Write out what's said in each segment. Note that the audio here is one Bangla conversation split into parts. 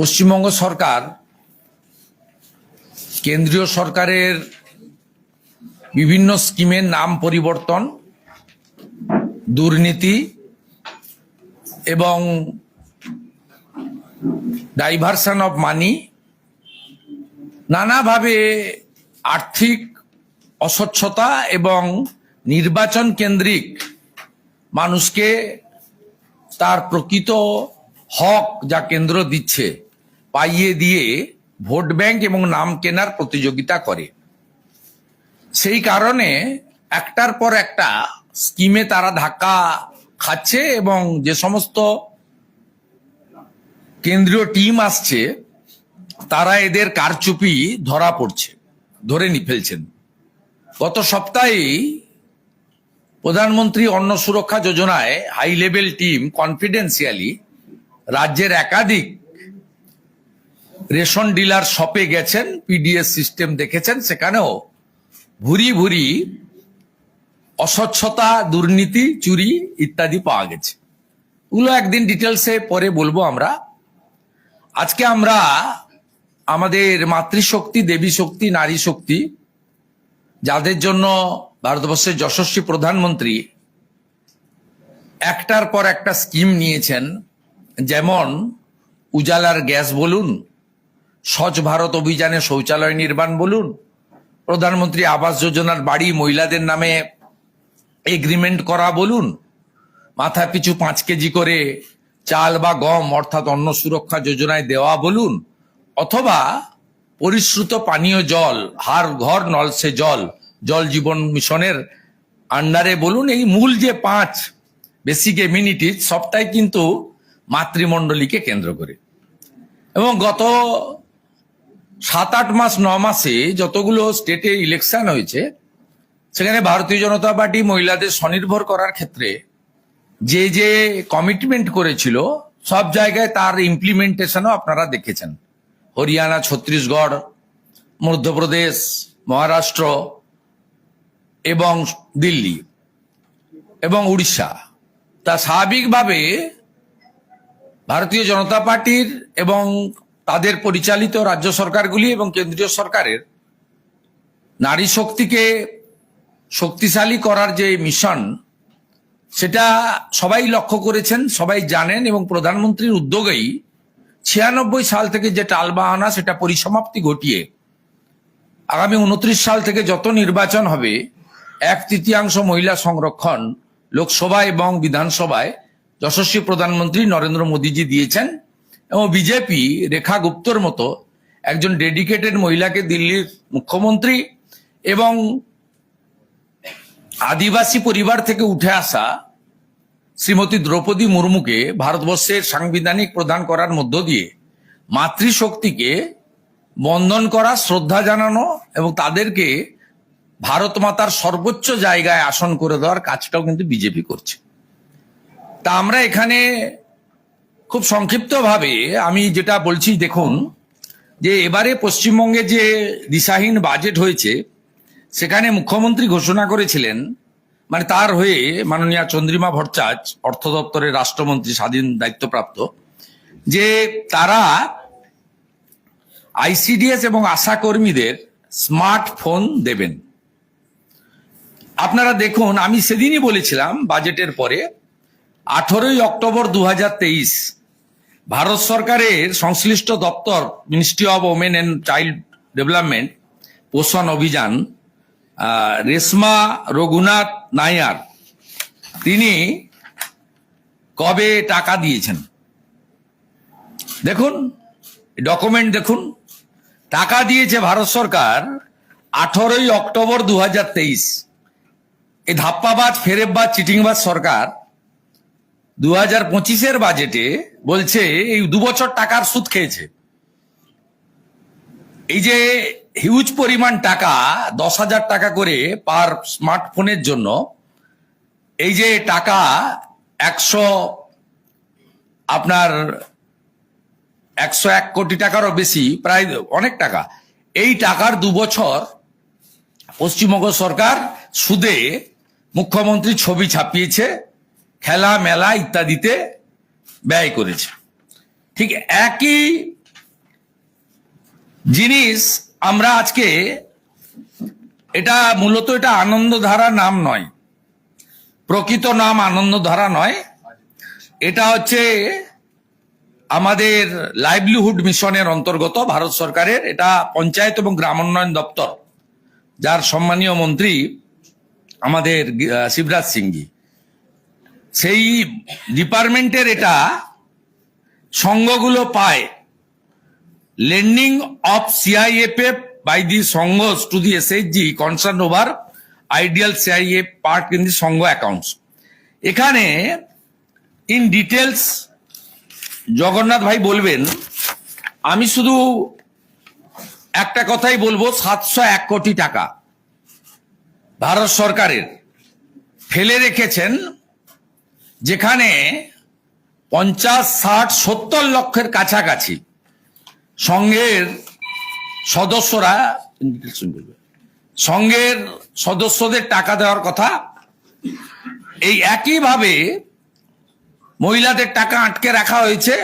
পশ্চিমবঙ্গ সরকার কেন্দ্রীয় সরকারের বিভিন্ন স্কিমের নাম পরিবর্তন, দুর্নীতি এবং ডাইভারশন অফ মানি নানাভাবে আর্থিক অস্বচ্ছতা এবং নির্বাচন কেন্দ্রিক মানুষকে তার প্রকৃত হক যা কেন্দ্র দিচ্ছে। পাইয়ে দিয়ে ভোট ব্যাংক এবং নাম কেনার প্রতিযোগিতা করে। সেই কারণে একটার পর একটা স্কিমে তারা ধাক্কা খাচ্ছে এবং যে সমস্ত কেন্দ্রীয় টিম আসছে, তারা এদের কারচুপি ধরা পড়ছে, ধরে নি ফেলছেন। গত সপ্তাহেই প্রধানমন্ত্রী অন্ন সুরক্ষা যোজনায় হাই লেভেল টিম কনফিডেন্সিয়ালি রাজ্যের একাধিক রেশন ডিলার শপে গেছেন, পিডিএস সিস্টেম দেখেছেন, সেখানেও ভুরি ভুরি অস্বচ্ছতা, দুর্নীতি, চুরি ইত্যাদি পাওয়া গেছে। ওগুলো একদিন ডিটেলসে পরে বলব আমরা। আজকে আমরা আমাদের মাতৃশক্তি দেবী শক্তি নারী শক্তি যাদের জন্য ভারতবর্ষের যশস্বী প্রধানমন্ত্রী একটার পর একটা স্কিম নিয়েছেন, যেমন উজালার গ্যাস বলুন স্বচ্ছ ভারত অভিযানে শৌচালয় নির্মাণ বলুন। প্রধানমন্ত্রী আবাস যোজনার বাড়ি মহিলাদের নামে এগ্রিমেন্ট করা বলুন। মাথা পিছু পাঁচ কেজি করে চাল বা গম অর্থাৎ অন্ন সুরক্ষা যোজনায় দেওয়া বলুন। অথবা পরিশ্রুত পানীয় জল, হার, ঘর, নলসে জল জল জীবন মিশনের আন্ডারে বলুন। এই মূল যে পাঁচ বেসিক এমিনিটিস সবটাই কিন্তু মাতৃমণ্ডলীকে কেন্দ্র করে। এবং গত সাত আট মাস, ন মাসে যতগুলো স্টেটে ইলেকশন হয়েছে, সেখানে ভারতীয় জনতা পার্টি মহিলাদের স্বনির্ভর করার ক্ষেত্রে যে যে কমিটমেন্ট করেছিল, সব জায়গায় তার ইমপ্লিমেন্টেশনও আপনারা দেখেছেন। হরিয়ানা, ছত্তিশগড়, মধ্যপ্রদেশ, মহারাষ্ট্র এবং দিল্লি এবং উড়িষ্যা। তা স্বাভাবিকভাবে ভারতীয় জনতা পার্টির এবং তাদের পরিচালিত রাজ্য সরকারগুলি এবং কেন্দ্রীয় সরকারের নারী শক্তিকে শক্তিশালী করার যে মিশন, সেটা সবাই লক্ষ্য করেছেন, সবাই জানেন এবং প্রধানমন্ত্রীর উদ্যোগেই ছিয়ানব্বই সাল থেকে যে টালবাহানা, সেটা পরিসমাপ্তি ঘটিয়ে আগামী উনত্রিশ সাল থেকে যত নির্বাচন হবে, এক তৃতীয়াংশ মহিলা সংরক্ষণ লোকসভা এবং বিধানসভায় যশস্বী প্রধানমন্ত্রী নরেন্দ্র মোদীজি দিয়েছেন। এবং বিজেপি, রেখা গুপ্তর মতো একজন ডেডিকেটেড মহিলাকে দিল্লির মুখ্যমন্ত্রী এবং আদিবাসী পরিবার থেকে উঠে আসা শ্রীমতী দ্রৌপদী মুর্মুকে ভারতবর্ষের সাংবিধানিক প্রদান করার মধ্য দিয়ে মাতৃশক্তিকে বন্ধন করা, শ্রদ্ধা জানানো এবং তাদেরকে ভারত মাতার সর্বোচ্চ জায়গায় আসন করে দেওয়ার কাজটাও কিন্তু বিজেপি করছে। তা আমরা এখানে খুব সংক্ষিপ্তভাবে আমি যেটা বলছি, দেখুন, যে এবারে পশ্চিমবঙ্গে যে দিশাহীন বাজেট হয়েছে, সেখানে মুখ্যমন্ত্রী ঘোষণা করেছিলেন মানে তার হয়ে মাননীয় চন্দ্রিমা ভট্টাচ, অর্থ দপ্তরের রাষ্ট্রমন্ত্রী, স্বাধীন দায়িত্বপ্রাপ্ত, যে তারা আইসিডিএস এবং আশা কর্মীদের স্মার্টফোন দেবেন। আপনারা দেখুন, আমি সেদিনই বলেছিলাম বাজেটের পরে, আঠেরোই অক্টোবর দু হাজার তেইশ ভারত সরকারের সংশ্লিষ্ট দপ্তর ministry of women and child development Poshan Abhiyan Reshma Raghunath Nair, তিনি কবে টাকা দিয়েছেন? দেখুন ডকুমেন্ট দেখুন। টাকা দিয়েছে ভারত সরকার আঠারোই অক্টোবর দু হাজার তেইশ। এই ধাপ্পাবাজ, ফেরেববাজ, চিটিংবাজ সরকার দু হাজার পঁচিশের বাজেটে বলছে এই দু বছর টাকার সুদ খেয়েছে। এই যে হিউজ পরিমাণ টাকা দশ হাজার টাকা করে পার স্মার্টফোনের জন্য, এই যে টাকা একশো আপনার একশো এক কোটি টাকারও বেশি, প্রায় অনেক টাকা। এই টাকার দু বছর পশ্চিমবঙ্গ সরকার সুদে মুখ্যমন্ত্রী ছবি ছাপিয়েছে। খেলা, মেলা ইত্যাদিতে ব্যয় করেছে। ঠিক একই জিনিস আমরা আজকে এটা মূলত এটা আনন্দধারা নাম নয়, প্রকৃত নাম আনন্দধারা নয়। এটা হচ্ছে আমাদের লাইভলিহুড মিশনের অন্তর্গত ভারত সরকারের এটা পঞ্চায়েত এবং গ্রামোন্নয়ন দপ্তর, যার সম্মানীয় মন্ত্রী আমাদের শিবরাজ সিংজি। সেই ডিপার্টমেন্টের এটা সঙ্গগুলো পায়। Lending of CIF F by the সঙ্গ to the S H G concern over ideal CIF part in the সঙ্গ অ্যাকাউন্টস এখানে ইন ডিটেলস জগন্নাথ ভাই বলবেন, আমি শুধু একটা কথাই বলব, সাতশো এক কোটি টাকা ভারত সরকারের ফেলে রেখেছেন যেখানে পঞ্চাশ, ষাট, সত্তর লক্ষের কাছাকাছি সংঘের সদস্যরা, সংঘের সদস্যদের টাকা দেওয়ার কথা, এই একইভাবে মহিলাদের টাকা আটকে রাখা হয়েছে।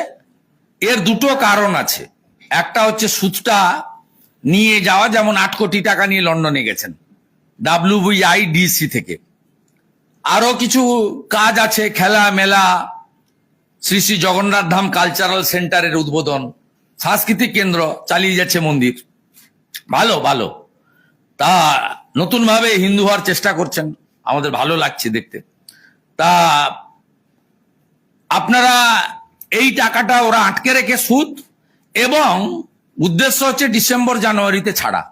এর দুটো কারণ আছে। একটা হচ্ছে সুদটা নিয়ে যাওয়া, যেমন আট কোটি টাকা নিয়ে লন্ডনে গেছেন ডাব্লিউবিআইডিসি থেকে। আরও কিছু কাজ আছে, খেলা, মেলা, শ্রী শ্রী জগন্নাথ ধাম কালচারাল সেন্টারের উদ্বোধন। সাংস্কৃতিক কেন্দ্র চালিয়ে যাচ্ছে মন্দির। ভালো ভালো। তা নতুনভাবে হিন্দু হওয়ার চেষ্টা করছেন। আমাদের ভালো লাগছে দেখতে। তা আপনারা এই টাকাটা ওরা আটকে রেখে সুদ এবং উদ্দেশ্য হচ্ছে ডিসেম্বর জানুয়ারিতে ছাড়া।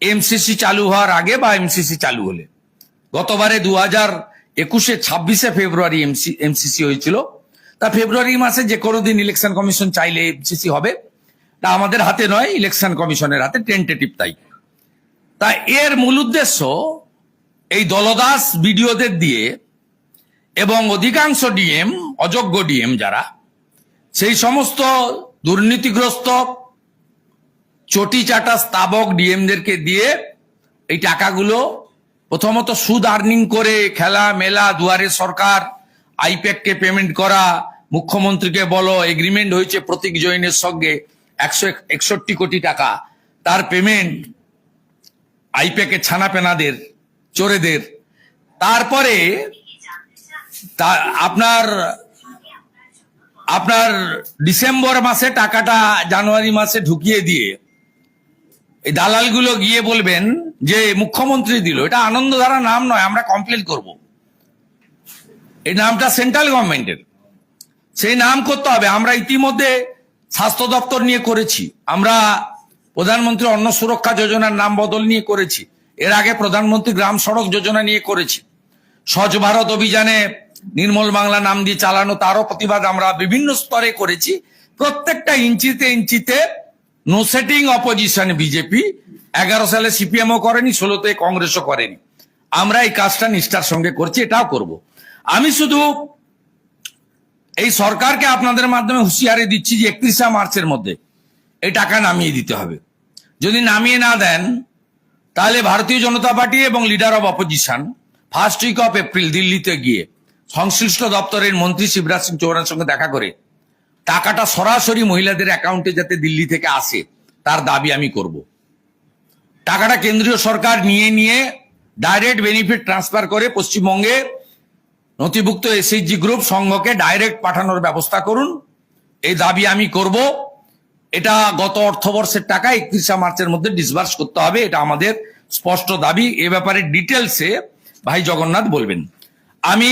এমসিসি চালু হওয়ার আগে বা এমসিসি চালু হলে। গতবারে দু হাজার একুশে ছাব্বিশে ফেব্রুয়ারি এমসি, এমসিসি হয়েছিল। তা ফেব্রুয়ারি মাসে যে কোনো দিন ইলেকশন কমিশন চাইলে এমসিসি হবে। তা আমাদের হাতে নয়, ইলেকশন কমিশনের হাতে টেন্টেটিভ তাই। তা এর মূল উদ্দেশ্য এই দলদাস বিডিওদের দিয়ে এবং অধিকাংশ ডিএম, অযোগ্য ডিএম যারা, সেই সমস্ত দুর্নীতিগ্রস্ত, চটি চাটা স্তাবক ডিএমদেরকে দিয়ে এই টাকাগুলো প্রথমত সুদ আর্নিং করে খেলা, মেলা, দুয়ারে সরকার আইপ্যাককে পেমেন্ট করা, মুখ্যমন্ত্রীকে বলো এগ্রিমেন্ট হয়েছে প্রতীক জৈনের সঙ্গে একশো একষট্টি কোটি টাকা। তার পেমেন্ট আইপ্যাকের ছানাপেনাদের, চোরেদের। তারপরে আপনার আপনার ডিসেম্বর মাসে টাকাটা জানুয়ারি মাসে ঢুকিয়ে দিয়ে এই দালালগুলো গিয়ে বলবেন যে মুখ্যমন্ত্রী দিল, এটা আনন্দধারা নাম নয়, আমরা কমপ্লেন করব। এই নামটা সেন্ট্রাল গভর্নমেন্টের সেই নাম করতে হবে, আমরা ইতিমধ্যে স্বাস্থ্য দপ্তর নিয়ে করেছি, আমরা প্রধানমন্ত্রী অন্ন সুরক্ষা যোজনার নাম বদল নিয়ে করেছি, এর আগে প্রধানমন্ত্রী গ্রাম সড়ক যোজনা নিয়ে করেছি। স্বচ্ছ ভারত অভিযানে নির্মল বাংলা নাম দিয়ে চালানো, তারও প্রতিবাদ আমরা বিভিন্ন স্তরে করেছি, প্রত্যেকটা ইঞ্চিতে ইঞ্চিতে নো সেটিং অপোজিশন বিজেপি এগারো সালে সিপিএমও করেনি, ষোলোতে কংগ্রেসও করেনি। আমরা এই কাজটা নিষ্ঠার সঙ্গে করছি, এটাও করব। আমি শুধু এই সরকারকে আপনাদের মাধ্যমে হুঁশিয়ারি দিচ্ছি যে একত্রিশে মার্চের মধ্যে এই টাকা নামিয়ে দিতে হবে। যদি নামিয়ে না দেন, তাহলে ভারতীয় জনতা পার্টি এবং leader of opposition, first week of April দিল্লিতে গিয়ে সংশ্লিষ্ট দপ্তরের মন্ত্রী শিবরাজ সিং চৌহানের সঙ্গে দেখা করে টাকাটা সরাসরি মহিলাদের অ্যাকাউন্টে যাতে দিল্লি থেকে আসে, তার দাবি আমি করব। টাকাটা কেন্দ্রীয় সরকার নিয়ে নিয়ে ডাইরেক্ট বেনিফিট ট্রান্সফার করে পশ্চিমবঙ্গে নথিভুক্ত এসএইচজি গ্রুপ সংঘকে ডাইরেক্ট পাঠানোর ব্যবস্থা করুন। এই দাবি আমি করব। এটা গত অর্থবর্ষের টাকা, একত্রিশে মার্চের মধ্যে ডিসবার্স করতে হবে, এটা আমাদের স্পষ্ট দাবি। এ ব্যাপারে ডিটেলসে ভাই জগন্নাথ বলবেন। আমি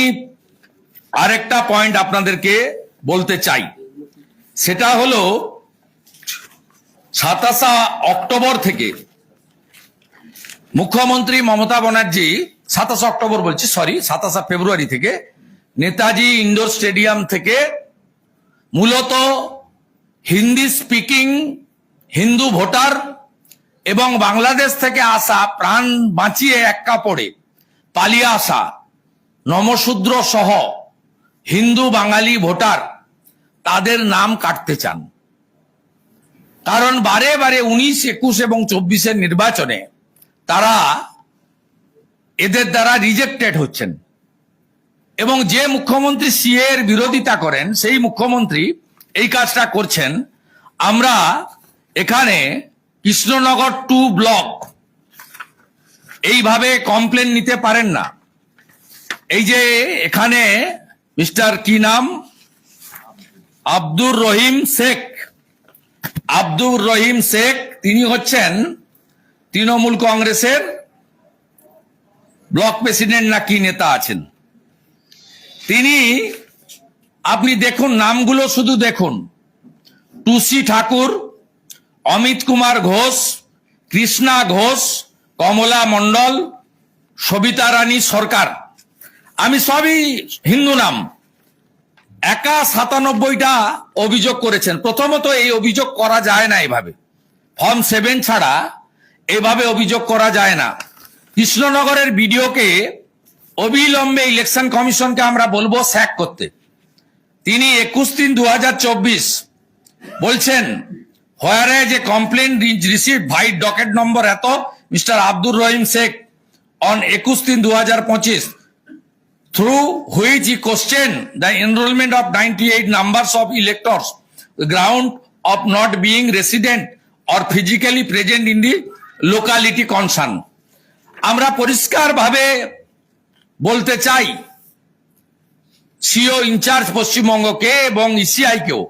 আরেকটা পয়েন্ট আপনাদেরকে বলতে চাই। সেটা হলো সাতাশা অক্টোবর থেকে মুখ্যমন্ত্রী মমতা ব্যানার্জি, সাতাশে অক্টোবর বলছি সরি সাতাশা ফেব্রুয়ারি থেকে নেতাজি ইন্ডোর স্টেডিয়াম থেকে মূলত হিন্দি স্পিকিং, হিন্দু ভোটার এবং বাংলাদেশ থেকে আসা প্রাণ বাঁচিয়ে এক কাপড়ে পালিয়ে আসা নমশূদ্র সহ হিন্দু বাঙালি ভোটার তাদের নাম কাটতে চান। কারণ বারে বারে উনিশ, একুশ এবং চব্বিশের নির্বাচনে তারা এদের দ্বারা রিজেক্টেড হচ্ছেন। এবং যে মুখ্যমন্ত্রী সিএ এর বিরোধিতা করেন, সেই মুখ্যমন্ত্রী এই কাজটা করছেন। আমরা এখানে কৃষ্ণনগর টু ব্লক এইভাবে কমপ্লেন নিতে পারেন না। এই যে এখানে মিস্টার কি নাম? আব্দুর রহিম শেখ। আব্দুর রহিম শেখ, তিনি হচ্ছেন তৃণমূল কংগ্রেসের ব্লক প্রেসিডেন্ট না কি নেতা আছেন। তিনি, আপনি দেখুন, নামগুলো শুধু দেখুন। টুসি ঠাকুর, অমিত কুমার ঘোষ, কৃষ্ণা ঘোষ, কমলা মণ্ডল, সবিতা রানী সরকার। আমি সবই হিন্দু নাম। একা সাতানব্বইটা অভিযোগ করেছেন। প্রথমত এই অভিযোগ করা যায় না এভাবে। ফর্ম সেভেন ছাড়া এভাবে অভিযোগ করা যায় না। কৃষ্ণনগরের বিডিওকে অবিলম্বে ইলেকশন কমিশনকে আমরা বলব স্যাক করতে। তিনি একুশ তিন দু বলছেন, হোয়ারে যে কমপ্লেন রিসিভ ভাই ডকেট নম্বর এত, মিস্টার আব্দুর রহিম শেখ, অন একুশ তিন দু হাজার পঁচিশ। Through which he questioned the enrollment of 98 numbers of electors, the ground of not being resident or physically present in the locality concerned. আমরা পরিষ্কারভাবে বলতে চাই সিও ইনচার্জ পশ্চিমবঙ্গকে এবং ইসিআই কেও